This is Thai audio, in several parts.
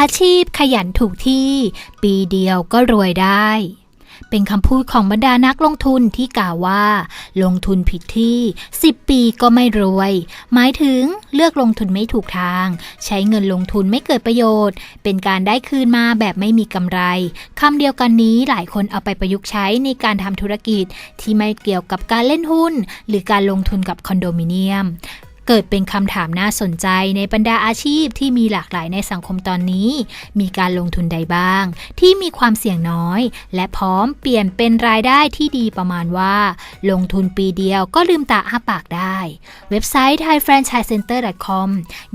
อาชีพขยันถูกที่ ปีเดียวก็รวยได้ เป็นคำพูดของบรรดานักลงทุนที่กล่าวว่า ลงทุนผิดที่ 10 ปีก็ไม่รวย หมายถึงเลือกลงทุนไม่ถูกทาง ใช้เงินลงทุนไม่เกิดประโยชน์ เป็นการได้คืนมาแบบไม่มีกำไรคำเดียวกันนี้หลายคนเอาไปประยุกต์ใช้ในการทำธุรกิจที่ไม่เกี่ยวกับการเล่นหุ้น หรือการลงทุนกับคอนโดมิเนียม เกิดเป็นคำถามน่าสนใจในบรรดาอาชีพที่มีหลากหลายในสังคมตอนนี้ มีการลงทุนใดบ้าง ที่มีความเสี่ยงน้อย และพร้อมเปลี่ยนเป็นรายได้ที่ดีประมาณว่า ลงทุนปีเดียวก็ลืมตาอ้าปากได้ เว็บไซต์ thaifranchisecenter.com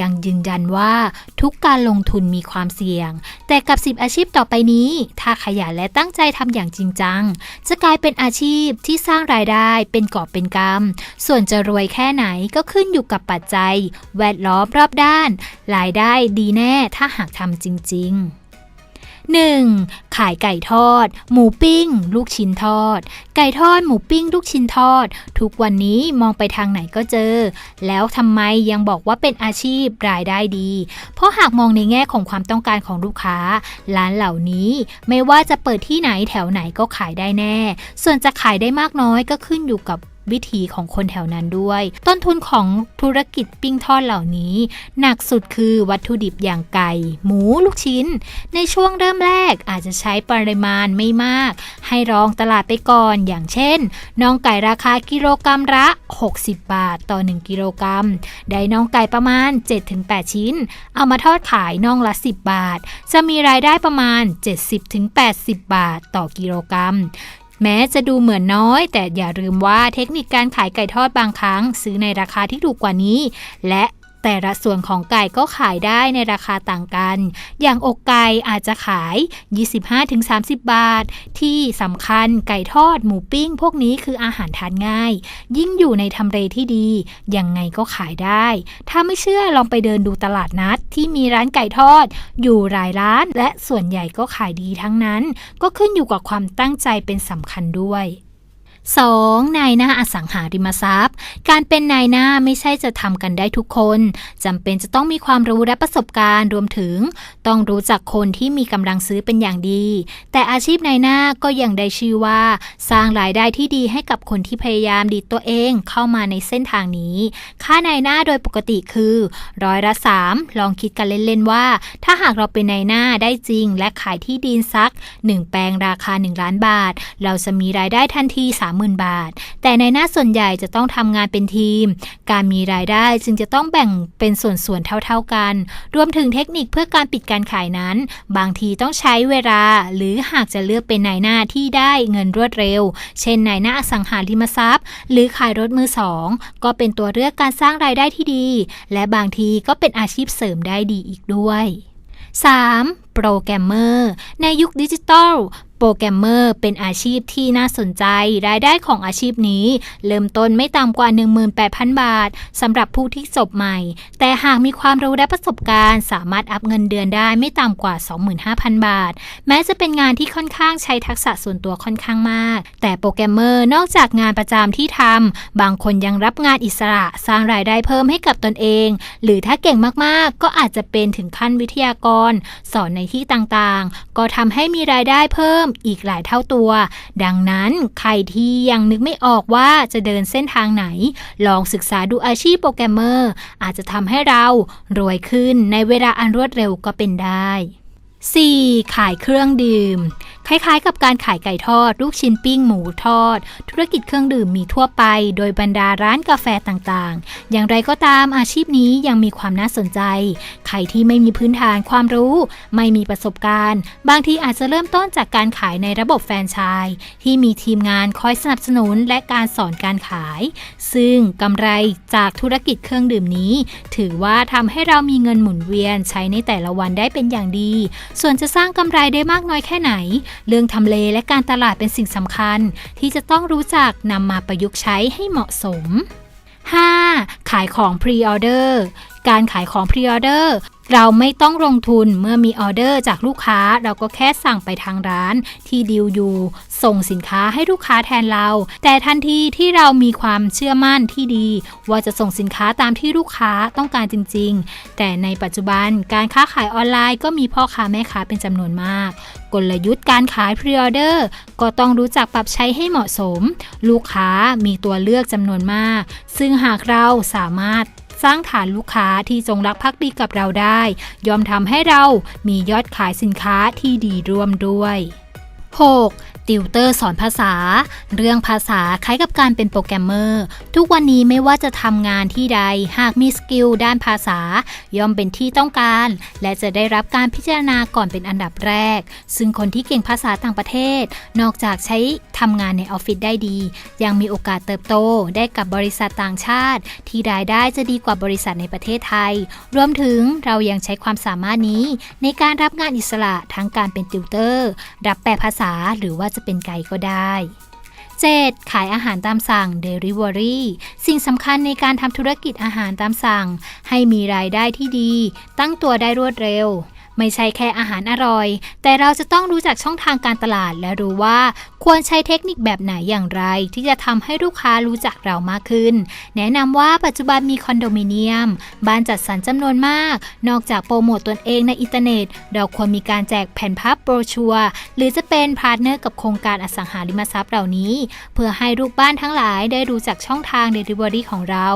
ยังยืนยันว่าทุกการลงทุนมีความเสี่ยง แต่กับ 10 อาชีพต่อไปนี้ ถ้าขยันและตั้งใจทำอย่างจริงจัง จะกลายเป็นอาชีพที่สร้างรายได้เป็นกอบเป็นกำส่วนจะรวยแค่ไหนก็ขึ้นอยู่กับับปัจจัย แวดล้อมรอบด้าน รายได้ดีแน่ถ้าหากทำจริง ๆ 1. ขายไก่ทอด หมูปิ้ง ลูกชิ้นทอด ไก่ทอดหมูปิ้ง ลูกชิ้นทอด ทุกวันนี้มองไปทางไหนก็เจอ แล้วทำไมยังบอกว่าเป็นอาชีพรายได้ดี เพราะหากมองในแง่ของความต้องการของลูกค้า ร้านเหล่านี้ไม่ว่าจะเปิดที่ไหนแถวไหนก็ขายได้แน่ ส่วนจะขายได้มากน้อยก็ขึ้นอยู่กับ วิถีของคนแถวนั้นด้วย ต้นทุนของธุรกิจปิ้งทอดเหล่านี้ หนักสุดคือวัตถุดิบอย่างไก่ หมูลูกชิ้น ในช่วงเริ่มแรกอาจจะใช้ปริมาณไม่มาก ให้รองตลาดไปก่อน อย่างเช่นน่องไก่ราคากิโลกรัมละ 60 บาทต่อ 1 กิโลกรัม ได้น่องไก่ประมาณ 7-8 ชิ้น เอามาทอดขายน่องละ 10 บาท จะมีรายได้ประมาณ 70-80 บาทต่อกิโลกรัม แม้จะดูเหมือนน้อย แต่อย่าลืมว่าเทคนิคการขายไก่ทอดบางครั้ง ซื้อในราคาที่ถูกกว่านี้ และ แต่ละส่วนของไก่ก็ขายได้ในราคาต่างกัน อย่างอกไก่อาจจะขาย 25-30 บาท ที่สำคัญไก่ทอดหมูปิ้ง พวกนี้คืออาหารทานง่าย ยิ่งอยู่ในทำเลที่ดี ยังไงก็ขายได้ ถ้าไม่เชื่อลองไปเดินดูตลาดนัดที่มีร้านไก่ทอด อยู่หลายร้าน และส่วนใหญ่ก็ขายดีทั้งนั้น ก็ขึ้นอยู่กับความตั้งใจเป็นสำคัญด้วย 2. นายหน้าอสังหาริมทรัพย์ การเป็นนายหน้าไม่ใช่จะทำกันได้ทุกคน จำเป็นจะต้องมีความรู้และประสบการณ์รวมถึง ต้องรู้จักคนที่มีกำลังซื้อเป็นอย่างดี แต่อาชีพนายหน้าก็ยังได้ชื่อว่า สร้างรายได้ที่ดีให้กับคนที่พยายามดีดตัวเองเข้ามาในเส้นทางนี้ ค่านายหน้าโดยปกติคือร้อยละ 3 ลองคิดกันเล่นๆว่า ถ้าหากเราเป็นนายหน้าได้จริง และขายที่ดินสัก 1 แปลงราคา 1 ล้านบาท เราจะมีรายได้ทันที30,000 บาท แต่ในหน้าส่วนใหญ่จะต้องทำงานเป็นทีม การมีรายได้จึงจะต้องแบ่งเป็นส่วนๆเท่าๆกัน รวมถึงเทคนิคเพื่อการปิดการขายนั้น บางทีต้องใช้เวลา หรือหากจะเลือกเป็นนายหน้าที่ได้เงินรวดเร็ว เช่นนายหน้าอสังหาริมทรัพย์ หรือขายรถมือสองก็เป็นตัวเลือกการสร้างรายได้ที่ดี และบางทีก็เป็นอาชีพเสริมได้ดีอีกด้วย 3. โปรแกรมเมอร์ในยุคดิจิตอลโปรแกรมเมอร์เป็นอาชีพที่น่าสนใจ รายได้ของอาชีพนี้ เริ่มต้นไม่ต่ำกว่า 18,000 บาทสำหรับผู้ที่จบใหม่ แต่หากมีความรู้และประสบการณ์ สามารถอัพเงินเดือนได้ไม่ต่ำกว่า 25,000 บาท แม้จะเป็นงานที่ค่อนข้างใช้ทักษะส่วนตัวค่อนข้างมาก แต่โปรแกรมเมอร์นอกจากงานประจำที่ทำบางคนยังรับงานอิสระสร้างรายได้เพิ่มให้กับตนเอง หรือถ้าเก่งมากๆ ก็อาจจะเป็นถึงขั้นวิทยากร สอนในที่ต่างๆ ก็ทำให้มีรายได้เพิ่มอีกหลายเท่าตัว ดังนั้นใครที่ยังนึกไม่ออกว่าจะเดินเส้นทางไหน ลองศึกษาดูอาชีพโปรแกรมเมอร์ อาจจะทำให้เรารวยขึ้นในเวลาอันรวดเร็วก็เป็นได้ 4. ขายเครื่องดื่ม คล้ายๆ กับการขายไก่ทอด ลูกชิ้นปิ้งหมูทอด ธุรกิจเครื่องดื่มมีทั่วไป โดยบรรดาร้านกาแฟต่างๆ อย่างไรก็ตามอาชีพนี้ยังมีความน่าสนใจ ใครที่ไม่มีพื้นฐานความรู้ ไม่มีประสบการณ์ บางทีอาจจะเริ่มต้นจากการขายในระบบแฟรนไชส์ที่มีทีมงานคอยสนับสนุนและการสอนการขาย ซึ่งกำไรจากธุรกิจเครื่องดื่มนี้ ถือว่าทำให้เรามีเงินหมุนเวียนใช้ในแต่ละวันได้เป็นอย่างดี ส่วนจะสร้างกำไรได้มากน้อยแค่ไหนเรื่องทำเลและการตลาดเป็นสิ่งสำคัญ ที่จะต้องรู้จักนำมาประยุกต์ใช้ให้เหมาะสม 5. ขายของพรีออเดอร์ การขายของพรีออเดอร์เราไม่ต้องลงทุนเมื่อมีออเดอร์จากลูกค้า เราก็แค่สั่งไปทางร้านที่ดีลอยู่ ส่งสินค้าให้ลูกค้าแทนเรา แต่ทันทีที่เรามีความเชื่อมั่นที่ดี ว่าจะส่งสินค้าตามที่ลูกค้าต้องการจริง ๆ แต่ในปัจจุบันการค้าขายออนไลน์ก็มีพ่อค้าแม่ค้าเป็นจำนวนมาก กลยุทธ์การขายพรีออเดอร์ก็ต้องรู้จักปรับใช้ให้เหมาะสม ลูกค้ามีตัวเลือกจำนวนมาก ซึ่งหากเราสามารถ สร้างฐานลูกค้าที่จงรักภักดีกับเราได้ยอมทำให้เรามียอดขายสินค้าที่ดีร่วมด้วย 6. ติวเตอร์สอนภาษา เรื่องภาษาคล้ายกับการเป็นโปรแกรมเมอร์ ทุกวันนี้ไม่ว่าจะทำงานที่ใด หากมีสกิลด้านภาษา ย่อมเป็นที่ต้องการ และจะได้รับการพิจารณาก่อนเป็นอันดับแรก ซึ่งคนที่เก่งภาษาต่างประเทศ นอกจากใช้ทำงานในออฟฟิศได้ดี ยังมีโอกาสเติบโตได้กับบริษัทต่างชาติ ที่รายได้จะดีกว่าบริษัทในประเทศไทย รวมถึงเรายังใช้ความสามารถนี้ ในการรับงานอิสระทั้งการเป็นติวเตอร์ รับแปลภาษาหรือว่าจะเป็นไกด์ก็ได้ 7. ขายอาหารตามสั่ง Delivery สิ่งสำคัญในการทำธุรกิจอาหารตามสั่ง ให้มีรายได้ที่ดี ตั้งตัวได้รวดเร็ว ไม่ใช่แค่อาหารอร่อย แต่เราจะต้องรู้จักช่องทางการตลาด และรู้ว่าควรใช้เทคนิคแบบไหนอย่างไร ที่จะทำให้ลูกค้ารู้จักเรามากขึ้น แนะนำว่าปัจจุบันมีคอนโดมิเนียม บ้านจัดสรรจำนวนมาก นอกจากโปรโมตตนเองในอินเทอร์เน็ต เราควรมีการแจกแผ่นพับโบรชัวร์หรือจะเป็นพาร์ทเนอร์กับโครงการอสังหาริมทรัพย์เหล่านี้ เพื่อให้ลูกบ้านทั้งหลายได้รู้จักช่องทาง Delivery ของเรา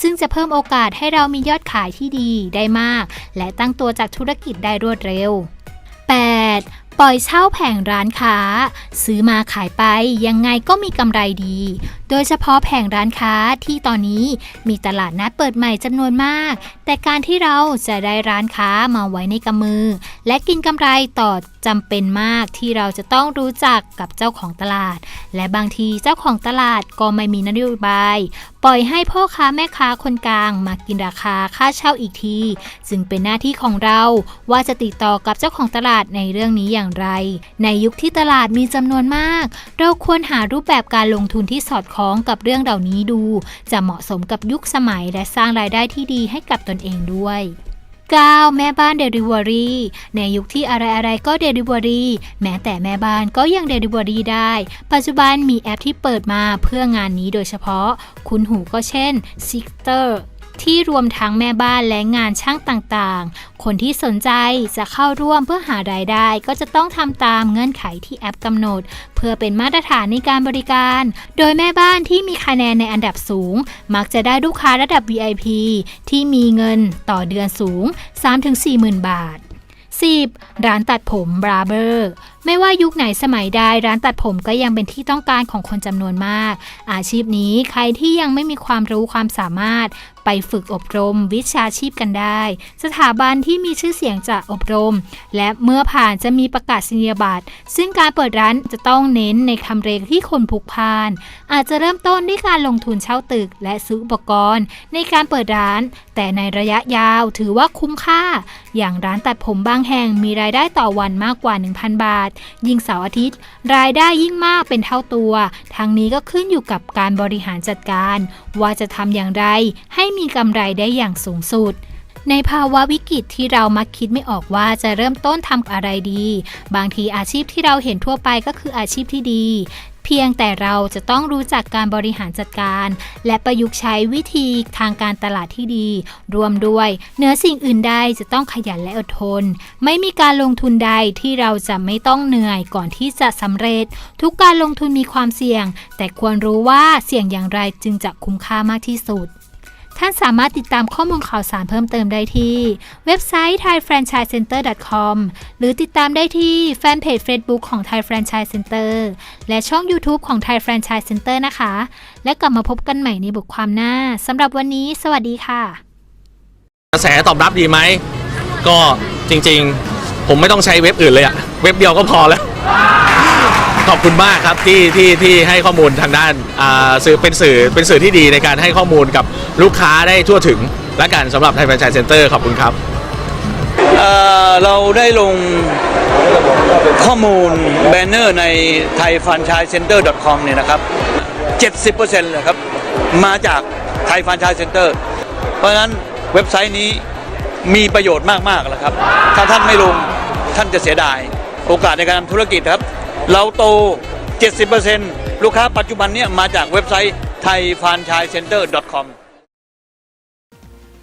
ซึ่งจะเพิ่มโอกาสให้เรามียอดขายที่ดีได้มาก และตั้งตัวจากธุรกิจได้รวดเร็ว 8. ปล่อยเช่าแผงร้านค้า ซื้อมาขายไปยังไงก็มีกำไรดี โดยเฉพาะแผงร้านค้าที่ตอนนี้มีตลาดนัดเปิดใหม่จำนวนมาก แต่การที่เราจะได้ร้านค้ามาไว้ในกำมือ และกินกำไรต่อจำเป็นมากที่เราจะต้องรู้จักกับเจ้าของตลาด และบางทีเจ้าของตลาดก็ไม่มีนโยบาย ปล่อยให้พ่อค้าแม่ค้าคนกลางมากินราคาค่าเช่าอีกทีจึงเป็นหน้าที่ของเราว่าจะติดต่อกับเจ้าของตลาดในเรื่องนี้อย่างไร ในยุคที่ตลาดมีจำนวนมาก เราควรหารูปแบบการลงทุนที่สอดคล้องกับเรื่องเหล่านี้ดู จะเหมาะสมกับยุคสมัยและสร้างรายได้ที่ดีให้กับตนเองด้วย 9. แม่บ้านเดลิเวอรี่ในยุคที่อะไรๆก็เดลิเวอรี่แม้แต่แม่บ้านก็ยังเดลิเวอรี่ได้ ปัจจุบันมีแอปที่เปิดมาเพื่องานนี้โดยเฉพาะ คุณหูก็เช่น s i x t e r ที่รวมทั้งแม่บ้านและงานช่างต่างๆ คนที่สนใจจะเข้าร่วมเพื่อหารายได้ ก็จะต้องทำตามเงื่อนไขที่แอปกำหนด เพื่อเป็นมาตรฐานในการบริการ โดยแม่บ้านที่มีคะแนนในอันดับสูง มักจะได้ลูกค้าระดับ VIP ที่มีเงินต่อเดือนสูง 3-4หมื่นบาท 10. ร้านตัดผมบราเบอร์ ไม่ว่ายุคไหนสมัยใดร้านตัดผมก็ยังเป็นที่ต้องการของคนจำนวนมาก อาชีพนี้ใครที่ยังไม่มีความรู้ความสามารถไปฝึกอบรมวิชาชีพกันได้ สถาบันที่มีชื่อเสียงจะอบรม และเมื่อผ่านจะมีประกาศนียบัตรซึ่งการเปิดร้านจะต้องเน้นในคำเรที่คนพลุกพาน อาจจะเริ่มต้นด้วยการลงทุนเช่าตึก และซื้ออุปกรณ์ ในการเปิดร้าน แต่ในระยะยาวถือว่าคุ้มค่า อย่างร้านตัดผมบางแห่งมีรายได้ต่อวันมากกว่า 1,000 บาทยิ่งเสาร์อาทิตย์ รายได้ยิ่งมากเป็นเท่าตัวทางนี้ก็ขึ้นอยู่กับการบริหารจัดการ ว่าจะทำอย่างไรให้มีกำไรได้อย่างสูงสุด ในภาวะวิกฤตที่เรามักคิดไม่ออกว่าจะเริ่มต้นทำอะไรดี บางทีอาชีพที่เราเห็นทั่วไปก็คืออาชีพที่ดี เพียงแต่เราจะต้องรู้จักการบริหารจัดการ และประยุกต์ใช้วิธีทางการตลาดที่ดี รวมด้วยเหนือสิ่งอื่นใดจะต้องขยันและอดทน ไม่มีการลงทุนใดที่เราจะไม่ต้องเหนื่อยก่อนที่จะสำเร็จ ทุกการลงทุนมีความเสี่ยง แต่ควรรู้ว่าเสี่ยงอย่างไรจึงจะคุ้มค่ามากที่สุด ท่านสามารถติดตามข้อมูลข่าวสารเพิ่มเติมได้ที่ เว็บไซต์ thaifranchisecenter.com หรือติดตามได้ที่แฟนเพจ Facebook ของ Thai Franchise Center และช่อง YouTube ของ Thai Franchise Center นะคะ และกลับมาพบกันใหม่ในบทความหน้าสำหรับวันนี้ สวัสดีค่ะ กระแสตอบรับดีไหม ก็จริงๆ ผมไม่ต้องใช้เว็บอื่นเลยอะเว็บเดียวก็พอแล้ว ขอบคุณมากครับที่ที่ที่ให้ข้อมูลทางด้านอ่าสื่อเป็นสื่อเป็นสื่อที่ดีในการให้ข้อมูลกับลูกค้าได้ทั่วถึงและกันสำหรับไทยแฟรนไชส์เซ็นเตอร์ขอบคุณครับ เอ่อเราได้ลงข้อมูลแบนเนอร์ใน thaifranchisecenter.com เนี่ยนะครับ 70%เลยครับ มาจาก Thai Franchise Center เพราะฉะนั้นเว็บไซต์นี้มีประโยชน์มาก ๆ แล้วครับ ถ้าท่านไม่ลงท่านจะเสียดาย โอกาสในการทำธุรกิจครับ เราโต 70%ลูกค้าปัจจุบันเนี่ยมาจากเว็บไซต์ thaifranchisecenter.com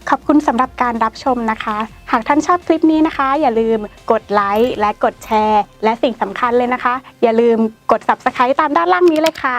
ขอบคุณสำหรับการรับชมนะคะ หากท่านชอบคลิปนี้นะคะ อย่าลืมกดไลค์และกดแชร์ และสิ่งสำคัญเลยนะคะ อย่าลืมกด Subscribe ตามด้านล่างนี้เลยค่ะ